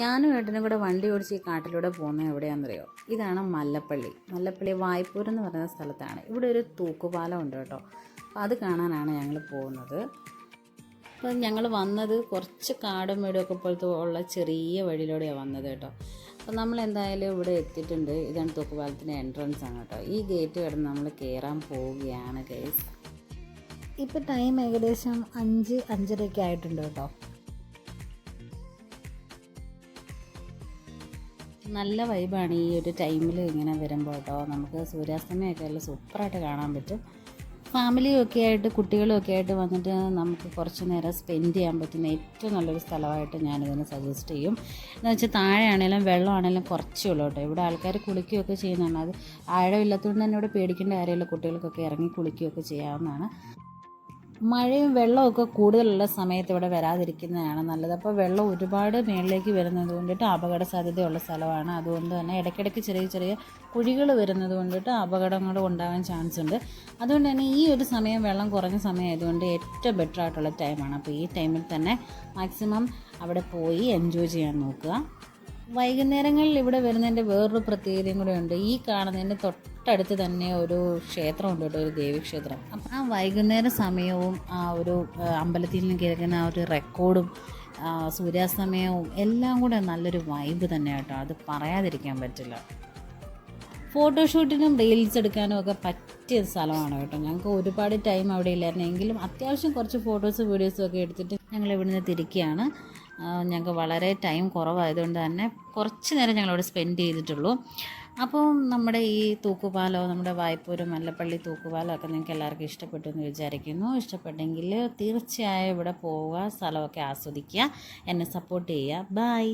ഞാനും ഏട്ടനും കൂടെ വണ്ടി ഓടിച്ച് ഈ കാട്ടിലൂടെ പോകുന്നത് എവിടെയാണെന്നറിയോ? ഇതാണ് മല്ലപ്പള്ളി. മല്ലപ്പള്ളി വായ്പൂർ എന്ന് പറയുന്ന സ്ഥലത്താണ്. ഇവിടെ ഒരു തൂക്കുപാലം ഉണ്ട് കേട്ടോ. അപ്പോൾ അത് കാണാനാണ് ഞങ്ങൾ പോകുന്നത്. അപ്പം ഞങ്ങൾ വന്നത് കുറച്ച് കാടും വീടും ഒക്കെ പോലത്തെ ഉള്ള ചെറിയ വഴിയിലൂടെയാണ് വന്നത് കേട്ടോ. അപ്പം നമ്മൾ എന്തായാലും ഇവിടെ എത്തിയിട്ടുണ്ട്. ഇതാണ് തൂക്കുപാലത്തിന്റെ എൻട്രൻസ് ആണ് കേട്ടോ. ഈ ഗേറ്റ് കിടന്ന് നമ്മൾ കയറാൻ പോവുകയാണ് കേസ് ഇപ്പം ടൈം ഏകദേശം അഞ്ച് അഞ്ചരയൊക്കെ ആയിട്ടുണ്ട് കേട്ടോ. നല്ല വൈബാണ് ഈ ഒരു ടൈമിൽ ഇങ്ങനെ വരുമ്പോൾ കേട്ടോ നമുക്ക് സൂര്യാസ്തമയമൊക്കെ നല്ല സൂപ്പറായിട്ട് കാണാൻ പറ്റും. ഫാമിലിയൊക്കെ ആയിട്ട് കുട്ടികളൊക്കെ ആയിട്ട് വന്നിട്ട് നമുക്ക് കുറച്ച് നേരം സ്പെൻഡ് ചെയ്യാൻ പറ്റുന്ന ഏറ്റവും നല്ലൊരു സ്ഥലമായിട്ട് ഞാനിതിനെ സജസ്റ്റ് ചെയ്യും. എന്ന് വെച്ചാൽ താഴെയാണെങ്കിലും വെള്ളമാണെങ്കിലും കുറച്ചേ ഉള്ളൂ കേട്ടോ ഇവിടെ ആൾക്കാർ കുളിക്കുകയൊക്കെ ചെയ്യുന്നതാണ്. അത് ആഴമില്ലാത്തതുകൊണ്ട് തന്നെ ഇവിടെ പേടിക്കേണ്ട കാര്യമില്ല. കുട്ടികൾക്കൊക്കെ ഇറങ്ങി കുളിക്കുകയൊക്കെ ചെയ്യാവുന്നതാണ്. മഴയും വെള്ളമൊക്കെ കൂടുതലുള്ള സമയത്ത് ഇവിടെ വരാതിരിക്കുന്നതാണ് നല്ലത്. അപ്പോൾ വെള്ളം ഒരുപാട് മേളിലേക്ക് വരുന്നത് കൊണ്ടിട്ട് അപകട സാധ്യതയുള്ള സ്ഥലമാണ്. അതുകൊണ്ട് തന്നെ ഇടയ്ക്കിടയ്ക്ക് ചെറിയ ചെറിയ കുഴികൾ വരുന്നത് കൊണ്ടിട്ട് അപകടങ്ങൾ ഉണ്ടാകാൻ ചാൻസ് ഉണ്ട്. അതുകൊണ്ട് തന്നെ ഈ ഒരു സമയം വെള്ളം കുറഞ്ഞ സമയം ആയതുകൊണ്ട് ഏറ്റവും ബെറ്റർ ആയിട്ടുള്ള ടൈമാണ് അപ്പോൾ ഈ ടൈമിൽ തന്നെ മാക്സിമം അവിടെ പോയി എൻജോയ് ചെയ്യാൻ നോക്കുക. വൈകുന്നേരങ്ങളിൽ ഇവിടെ വരുന്നതിന്റെ വേറൊരു പ്രത്യേകതയും കൂടെ ഉണ്ട്. ഈ കാണുന്നതിന്റെ തൊട്ടടുത്ത് തന്നെ ഒരു ക്ഷേത്രമുണ്ട് കേട്ടോ ഒരു ദേവീക്ഷേത്രം. അപ്പം ആ വൈകുന്നേര സമയവും ആ ഒരു അമ്പലത്തിൽ നിന്ന് കേൾക്കുന്ന ആ ഒരു റെക്കോർഡും സൂര്യാസ്തമയവും എല്ലാം കൂടെ നല്ലൊരു വൈബ് തന്നെ കേട്ടോ. അത് പറയാതിരിക്കാൻ പറ്റില്ല. ഫോട്ടോഷൂട്ടിനും റീൽസ് എടുക്കാനും ഒക്കെ പറ്റിയ സ്ഥലമാണ് കേട്ടോ. ഞങ്ങൾക്ക് ഒരുപാട് ടൈം അവിടെ ഇല്ലായിരുന്നു. എങ്കിലും അത്യാവശ്യം കുറച്ച് ഫോട്ടോസ് വീഡിയോസും ഒക്കെ എടുത്തിട്ട് ഞങ്ങൾ ഇവിടുന്ന് തിരിക്കുകയാണ്. ഞങ്ങൾക്ക് വളരെ ടൈം കുറവായതുകൊണ്ട് തന്നെ കുറച്ച് നേരം ഞങ്ങളവിടെ സ്പെൻഡ് ചെയ്തിട്ടുള്ളൂ. അപ്പോൾ നമ്മുടെ ഈ തൂക്കുപാലോ നമ്മുടെ വായ്പൂരും മല്ലപ്പള്ളി തൂക്കുപാലോ ഒക്കെ നിങ്ങൾക്ക് എല്ലാവർക്കും ഇഷ്ടപ്പെട്ടു എന്ന് വിചാരിക്കുന്നു. ഇഷ്ടപ്പെട്ടെങ്കിൽ തീർച്ചയായും ഇവിടെ പോവുക സ്ഥലമൊക്കെ ആസ്വദിക്കുക എന്നെ സപ്പോർട്ട് ചെയ്യുക. ബൈ